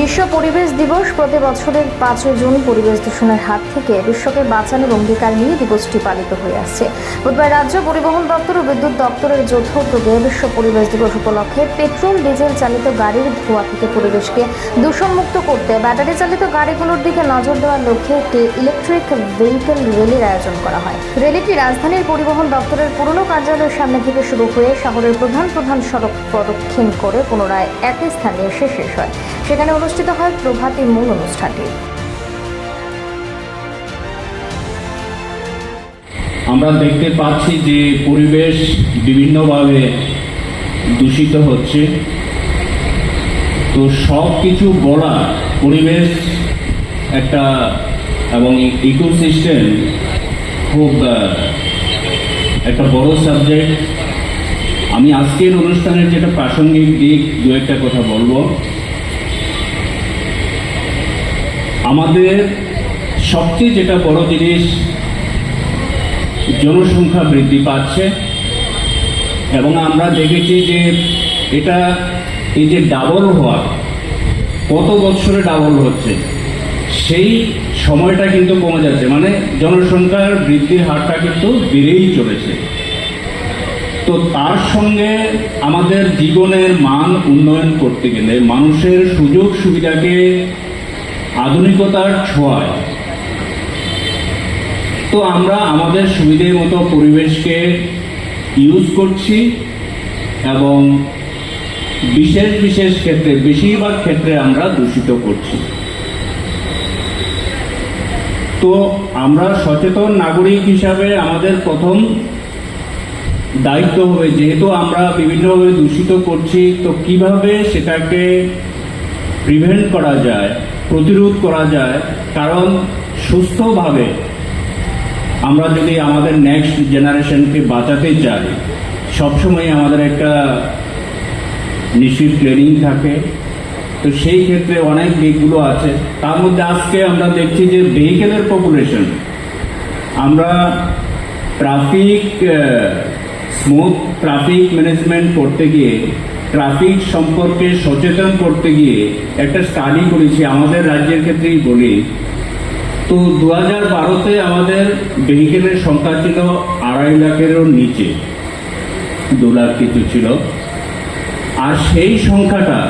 বিশ্ব পরিবেশ দিবস প্রতি বছরের পাঁচই জুন পরিবেশ দূষণের হাত থেকে বিশ্বকে বাঁচানোর অঙ্গীকার নিয়ে দিবসটি পালিত হয়ে আসছে। বুধবার রাজ্য পরিবহন দপ্তর ও বিদ্যুৎ দপ্তরের যৌথ উদ্যোগে বিশ্ব পরিবেশ দিবস উপলক্ষে পেট্রোল, ডিজেল চালিত গাড়ির ধোঁয়া থেকে পরিবেশকে দূষণমুক্ত করতে ব্যাটারি চালিত গাড়িগুলোর দিকে নজর দেওয়ার লক্ষ্যে একটি ইলেকট্রিক ভেহিকেল র্যালির আয়োজন করা হয়। র্যালিটি রাজধানীর পরিবহন দপ্তরের পুরনো কার্যালয়ের সামনে থেকে শুরু হয়ে শহরের প্রধান প্রধান সড়ক প্রদক্ষিণ করে পুনরায় একই স্থানে এসে শেষ হয়। সেখানে অনুষ্ঠিত হয় প্রভাতী মূল অনুষ্ঠানটি। আমরা দেখতে পাচ্ছি যে পরিবেশ বিভিন্নভাবে দূষিত হচ্ছে। তো সব কিছু বলা পরিবেশ একটা এবং ইকোসিস্টেম খুব একটা বড় সাবজেক্ট। আমি আজকের অনুষ্ঠানের যেটা প্রাসঙ্গিক দিক, দু একটা কথা বলব। আমাদের সবচেয়ে যেটা বড় জিনিস, জনসংখ্যা বৃদ্ধি পাচ্ছে এবং আমরা দেখেছি যে এটা, এই যে ডাবল হওয়া, কত বছরে ডাবল হচ্ছে, সেই সময়টা কিন্তু কমে যাচ্ছে। মানে জনসংখ্যার বৃদ্ধির হারটা কিন্তু বেড়েই চলেছে। তো তার সঙ্গে আমাদের জীবনের মান উন্নয়ন করতে গেলে মানুষের সুযোগ সুবিধাকে আধুনিকতার ছোঁয়ায়। তো আমরা আমাদের সুবিধে মতো পরিবেশকে ইউজ করছি এবং বিশেষ বিশেষ ক্ষেত্রে, বেশিরভাগ ক্ষেত্রে আমরা দূষিত করছি। তো আমরা সচেতন নাগরিক হিসাবে আমাদের প্রথম দায়িত্ব হবে, যেহেতু আমরা বিভিন্নভাবে দূষিত করছি, তো কীভাবে সেটাকে প্রিভেন্ট করা যায়? প্রতিরোধ করা যায়, কারণ সুস্থভাবে আমরা যদি আমাদের নেক্সট জেনারেশনকে বাঁচাতে চাই, সবসময় আমাদের একটা নিশ্চিত ট্রেনিং থাকে। তো সেই ক্ষেত্রে অনেক দিকগুলো আছে। তার মধ্যে আজকে আমরা দেখছি যে ভেহিকেলের পপুলেশন আমরা ট্রাফিক স্মুথ ট্রাফিক ম্যানেজমেন্ট করতে গিয়ে ট্রাফিক সম্পর্কে সচেতন করতে গিয়ে একটা স্টাডি করেছি, আমাদের রাজ্যের ক্ষেত্রেই বলি। তো দু হাজার বারোতে আমাদের ভেহিকেলের সংখ্যা ছিল আড়াই লাখেরও নিচে। দু লাখ কিছু ছিল। আর সেই সংখ্যাটা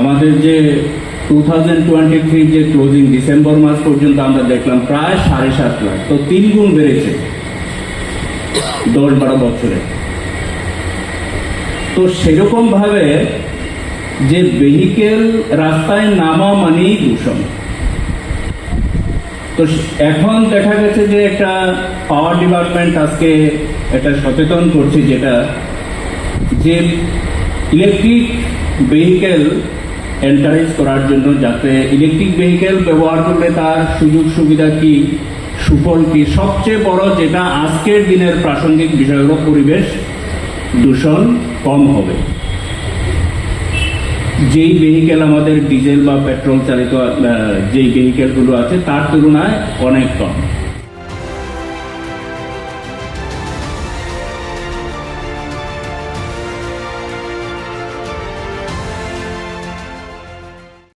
আমাদের যে টু থাউজেন্ড টোয়েন্টি থ্রি যে ক্লোজিং ডিসেম্বর মাস পর্যন্ত আমরা দেখলাম প্রায় সাড়ে সাত লাখ। তো তিন গুণ বেড়েছে দশ বারো বছরে। তো সেরকম ভাবে যে ভেহিকেল রাস্তায় নামা মানেই দূষণ। তো এখন দেখা গেছে যে একটা পাওয়ার ডিপার্টমেন্ট আজকে একটা সচেতন করছে যেটা যে ইলেকট্রিক ভেহিকেল এন্টারেজ করার জন্য যাতে ইলেকট্রিক ভেহিকেল ব্যবহার করলে তার সুযোগ সুবিধা কি, সুফল কি, সবচেয়ে বড় যেটা আজকের দিনের প্রাসঙ্গিক বিষয় হলো পরিবেশ দূষণ। কম হবে। যেই ভেহিকেল আমাদের ডিজেল বা পেট্রোল চালিত যেই ভেহিকেলগুলো আছে, তার তুলনায় অনেক কম।